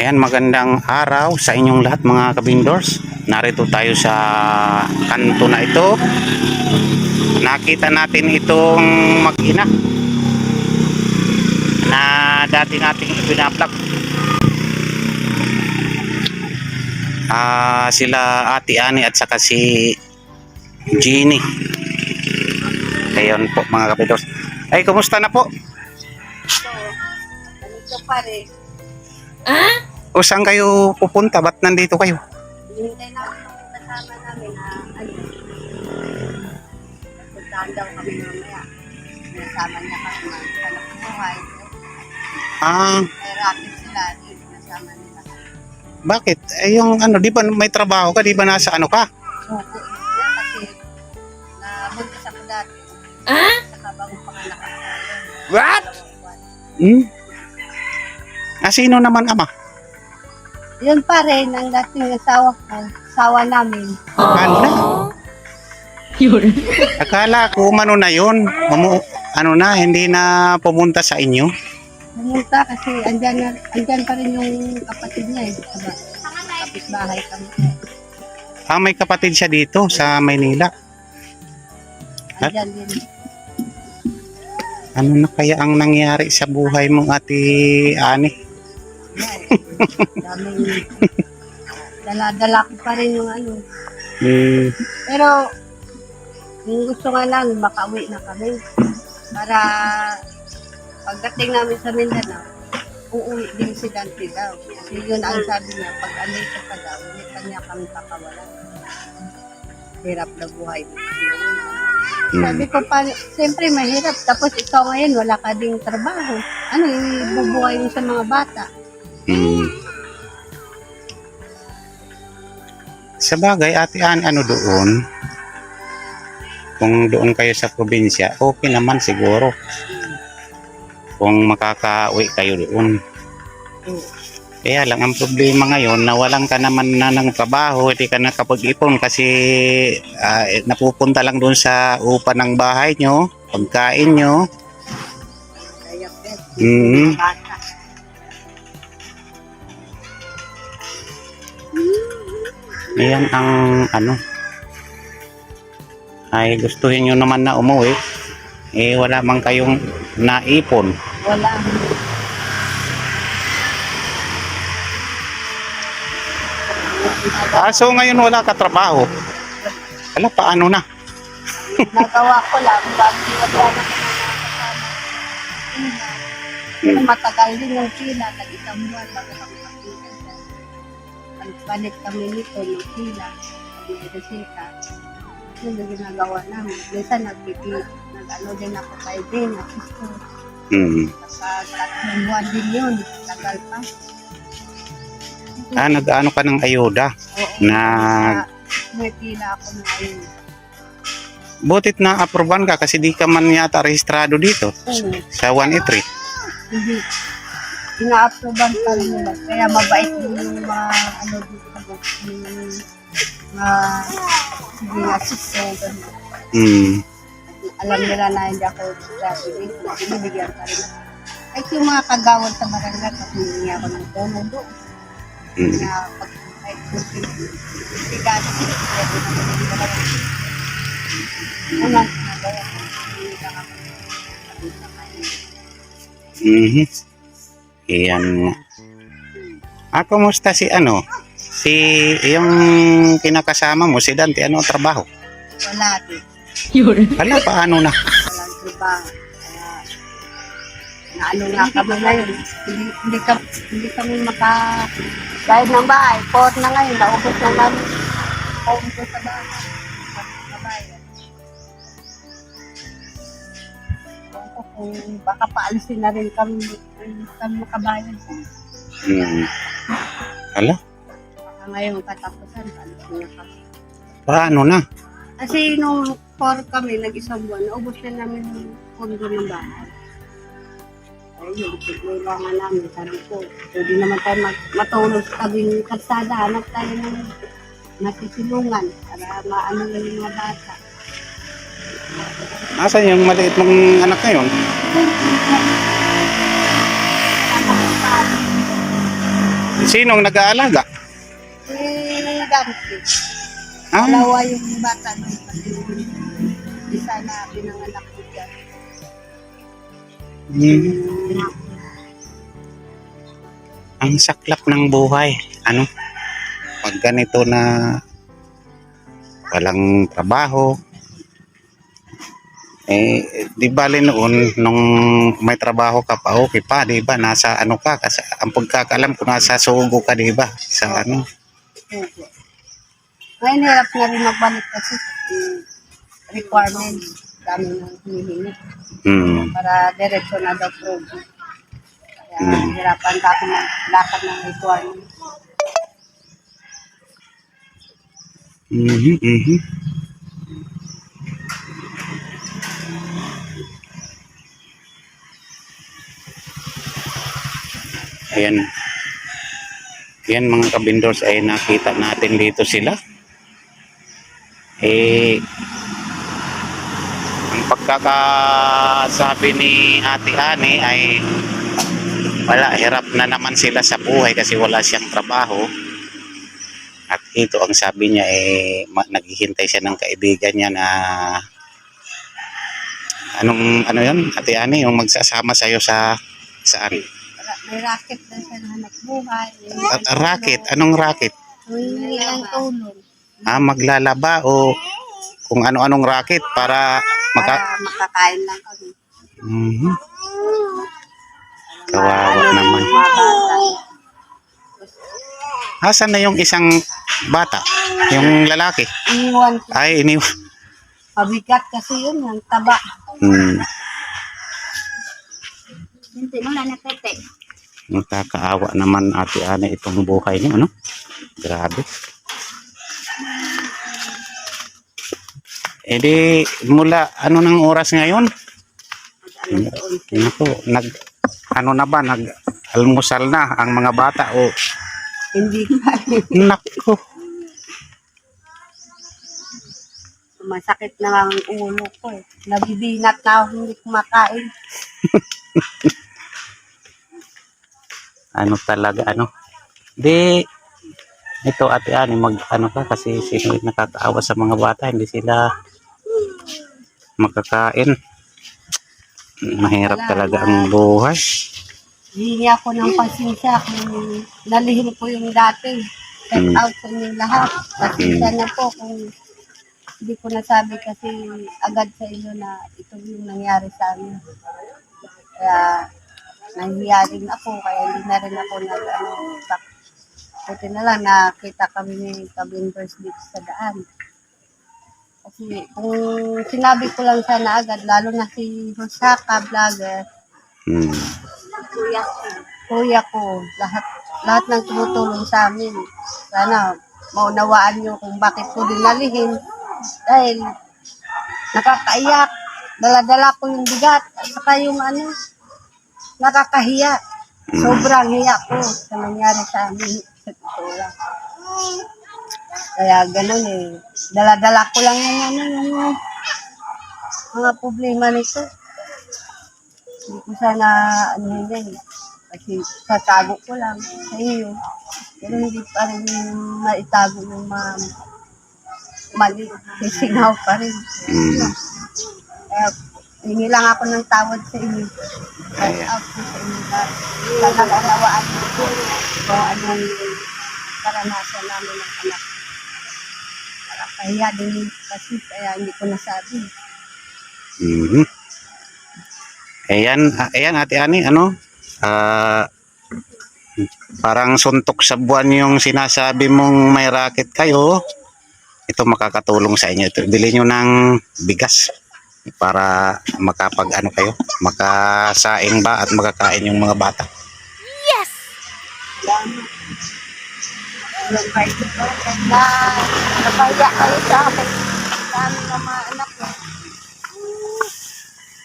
Ayan, magandang araw sa inyong lahat mga kabindors. Narito tayo sa kanto na ito. Nakita natin itong mag-ina na dati nating ibinablog. Ah, sila Ate Ani at saka si Jeannie. Ayun po mga kabindors. Ay, kumusta na po? Ganito pa rin. O saan kayo pupunta? Ba't nandito kayo? Hinintay na ako ng kasama namin na ano. Puntahan daw kami mamaya. Nasama niya kami ng anak ko buhay. Ah, May racket sila. eh, Nasama nila. bakit? Eh, yung ano, di ba may trabaho ka? Di ba nasa ano ka? Suko eh. Kasi nabuntis ako dati. Ah? Sa kabang panganak. What? Hmm? Ah, sino naman ama? Yun pa rin ang dating asawa ko. Asawa namin. Hala. Akala ko umano na yun. Umu, ano na, hindi na pumunta sa inyo. Pumunta kasi andyan, na, andyan pa rin yung kapatid niya eh. Aba, kapitbahay kami. Ah, may kapatid siya dito sa Maynila. Andyan din. Ano na kaya ang nangyari sa buhay mong ate Ani? Daming dala-dala ko pa rin yung ano. Hmm, Pero, yung gusto nga lang, makauwi na kami. Para pagdating namin sa Mindanao, uuwi din si Dante daw. Kasi yun ang sabi niya, pag andito ka daw, hindi kanya kami kakawalan. Hirap na buhay. Sabi ko pa, siyempre mahirap. Tapos ikaw ngayon, wala ka ding trabaho. Ano, ibubuhay mo sa mga bata. Hmm. Sa bagay, ate Ani, ano doon? Kung doon kayo sa probinsya, okay naman siguro. Kung makaka-uwi kayo doon. Kaya lang ang problema ngayon na walang ka naman na ng trabaho, hindi ka nakapag-ipon kasi eh, napupunta lang doon sa upa ng bahay nyo, pagkain nyo. Kaya, bet, Ayan ang ano. Ay gustuhin nyo naman na umuwi. Eh wala man kayong naipon. Wala. Ah, so ngayon wala ka trabaho. Wala paano na? Nagawa ko lang, bakit wala na matagal din yung sila, nag-isang buwan bago kami. Pagpalit kami nito ng sila, pag may resita, yun yung ginagawa namin. Minsan nagpipi, nag-ano din ako kay din, ako Hmm. Kapag tatlong buwan din yun, tagal pa. Ah, nag-ano ka ng ayuda. Oo, Nag- may pila ako na ayun. Butit na aproban ka kasi di ka man yata rehistrado dito Oo. sa 183. Hindi. Ina-approvean pa rin nila. Kaya mabait din yung mga ano dito. Yung mga sige nga sister. ganun. Hmm. Alam nila na hindi ako graduate. Binibigyan pa rin. Kahit yung mga kagawad sa barangay, pag hindi ako ng tulong doon. Hmm. Na pag kahit pwede na Ano ang ginagawa ko? Hindi kanya. Mhm. Iyan nga. Ah, kumusta si ano? Si yung kinakasama mo, si Dante, ano ang trabaho? Wala din. Hala, paano na? walang trabaho. Kaya, naano nga kami ngayon. Hindi, hindi, ka, hindi kami maka... Dahil ng bahay, port na ngayon, naubos na namin. Naubos sa bahay. Kung baka paalisin na rin kami, kami makabayan. Hmm. Hala, Baka ngayon katapusan, paalisin na kami. paano na? Kasi nung for kami, nag-isang buwan, naubos na namin yung pondo ng bahay. Ayun, kailangan namin, sabi ko, pwede naman tayo mag- matulog sa tabing kalsada, hanap tayo ng nasisilungan para maano lang yung mga bata. Asan yung maliit mong anak ngayon? Sinong nag-aalaga? Si Dante. Ah, Dalawa yung bata nung isa na pinanganak ko dyan. hmm. Ang saklap ng buhay. Ano? Pag ganito na walang trabaho, eh, di bali noon, nung may trabaho ka pa, okay pa, di ba? Nasa ano ka, kasi ang pagkakalam ko, nasa sugo ka, di ba? Sa ano? Opo. Ngayon, hirap na rin magbalik kasi yung requirements. Dami nang hinihingi. Hmm. Para diretso na daw program. Kaya Hmm. hirapan ka ako maglakad ng requirements. Mhm, mhm. Ayan. Yan mga kabindors ay nakita natin dito sila. Eh, ang pagkakasabi ni Ate Ani ay wala, hirap na naman sila sa buhay kasi wala siyang trabaho. At ito ang sabi niya eh naghihintay siya ng kaibigan niya na anong ano 'yon? Ate Ani, yung magsasama sa sa saan? May racket na siya na hanap buhay. At racket, anong racket? May ang tulong. Ah, maglalaba o kung ano-anong racket para maka Para makakain lang kami. Mhm. Kawawa Ano, naman. Asan na yung isang bata? Yung lalaki? Iniwan ko. Ay, ini Pabigat kasi yun, yung taba. hmm, Hindi mo na natete. Nakakaawa naman ate Ana itong buhay niyo, ano? Grabe. Eh di, mula ano nang oras ngayon? Naku, nag ano na ba nag almusal na ang mga bata o Hindi pa. naku Masakit na ang ulo ko eh. Nabibinat na ako hindi kumakain. ano talaga ano di ito ate ani mag ano ka kasi sino yung nakakaawa sa mga bata hindi sila makakain mahirap talaga ang buhay Hindi ako ng pasensya kung nalihim ko yung dati. Set Mm. out sa inyo lahat. Pasensya na po kung hindi ko nasabi kasi agad sa inyo na ito yung nangyari sa amin. Kaya nahihiya rin ako kaya hindi na rin ako nag ano, tak- Buti na lang nakita kami ni Kabinders dito sa daan. Kasi kung sinabi ko lang sana agad, lalo na si Rosaka vlogger, hmm. kuya ko, kuya ko, lahat lahat ng tumutulong sa amin. Sana maunawaan nyo kung bakit ko dinalihin. Dahil nakakaiyak. Dala-dala ko yung bigat. At saka yung ano, nakakahiya. Sobrang hiya ko sa nangyari sa amin. Sa totoo lang. Kaya ganun eh. Dala-dala ko lang yung ano, yung mga problema nito. Hindi ko sana ano yun yan. eh. Kasi tatago ko lang sa iyo. Pero hindi pa rin maitago yung mga mali. Sisingaw pa rin. Hmm. Kaya hingi lang ako ng tawad sa inyo. Ayan. out ko sa inyo na talagang niyo ko kung anong karanasan namin ng anak. Nakakahiya din kasi kaya hindi ko nasabi. Mhm. Ayan, ayan ate Ani, ano? Ah, parang suntok sa buwan yung sinasabi mong may racket kayo. Ito makakatulong sa inyo. Ito, bili nyo ng bigas para makapag ano kayo, makasaing ba at makakain yung mga bata. Na napaya kayo sa akin. Sa amin ng mga anak ko.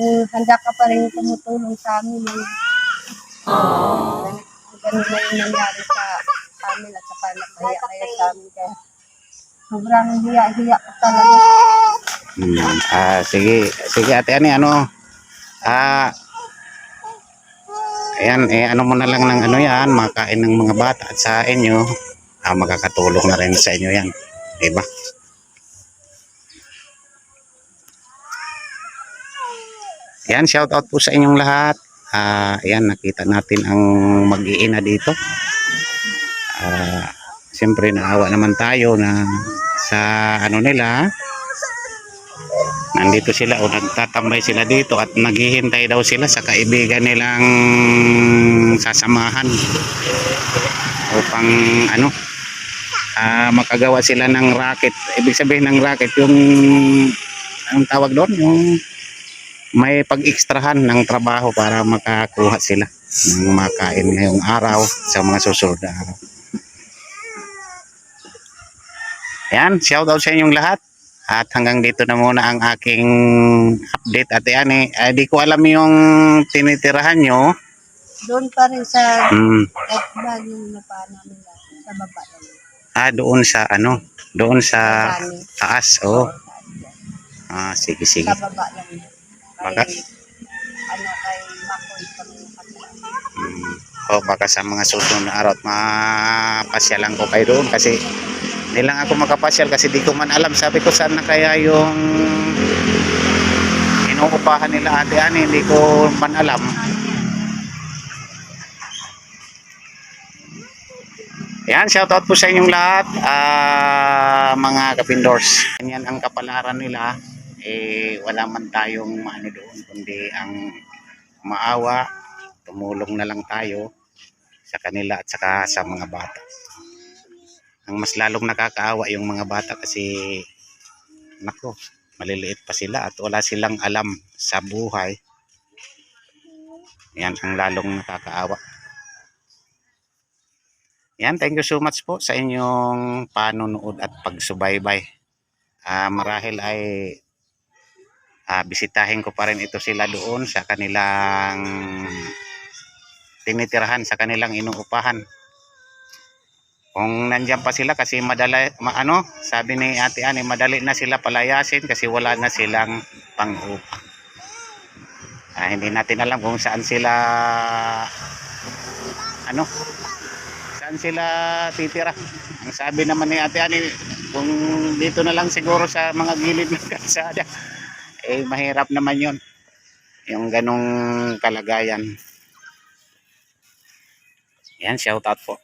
Eh, handa ka pa rin tumutulong sa amin. Eh. Ganun na yung nangyari sa amin at saka napaya kayo sa amin. Kaya sobrang hiya-hiya ko talaga. Hmm. Ah, sige, sige ate Ani, ano? Ah, Ayan, eh, ano mo na lang ng ano yan, makain ng mga bata at sa inyo, ah, makakatulong na rin sa inyo yan. Diba? Ayan, shout out po sa inyong lahat. Ah, ayan, nakita natin ang mag-iina dito. Ah, siyempre naawa naman tayo na sa ano nila, nandito sila o nagtatambay sila dito at naghihintay daw sila sa kaibigan nilang sasamahan upang ano ah, makagawa sila ng racket. Ibig sabihin ng racket yung anong tawag doon? Yung may pag-extrahan ng trabaho para makakuha sila ng makain ngayong araw sa mga susunod na araw. Yan shout out sa inyong lahat at hanggang dito na muna ang aking update at yan eh, eh, di ko alam yung tinitirahan nyo. Doon pa rin sa kahit ba yung lupa namin sa baba lang. ah, doon sa ano, doon sa Sa taas. Oh. Ah, sige, sige. Sa baba lang. Kay, Baka- ano, kay Makoy kami nakatira. Hmm. O baka sa mga susunod na araw mapasyalan ko kayo doon kasi hindi lang ako makapasyal kasi di ko man alam. Sabi ko saan na kaya yung inuupahan nila ate ani, hindi ko man alam. Yan, shoutout po sa inyong lahat, ah, mga kapindors. Yan ang kapalaran nila, eh, wala man tayong maano doon, kundi ang maawa, tumulong na lang tayo sa kanila at saka sa mga bata. Ang mas lalong nakakaawa yung mga bata kasi, nako, maliliit pa sila at wala silang alam sa buhay. Yan ang lalong nakakaawa. Yan, thank you so much po sa inyong panonood at pagsubaybay. Ah, marahil ay ah, bisitahin ko pa rin ito sila doon sa kanilang tinitirahan, sa kanilang inuupahan. Kung nandyan pa sila kasi madala, ma, ano, sabi ni Ate Ani, madali na sila palayasin kasi wala na silang pang-upa. Ah, hindi natin alam kung saan sila ano saan sila titira. Ang sabi naman ni Ate Ani, kung dito na lang siguro sa mga gilid ng kalsada, eh mahirap naman yon Yung ganong kalagayan. Yan, shout out po.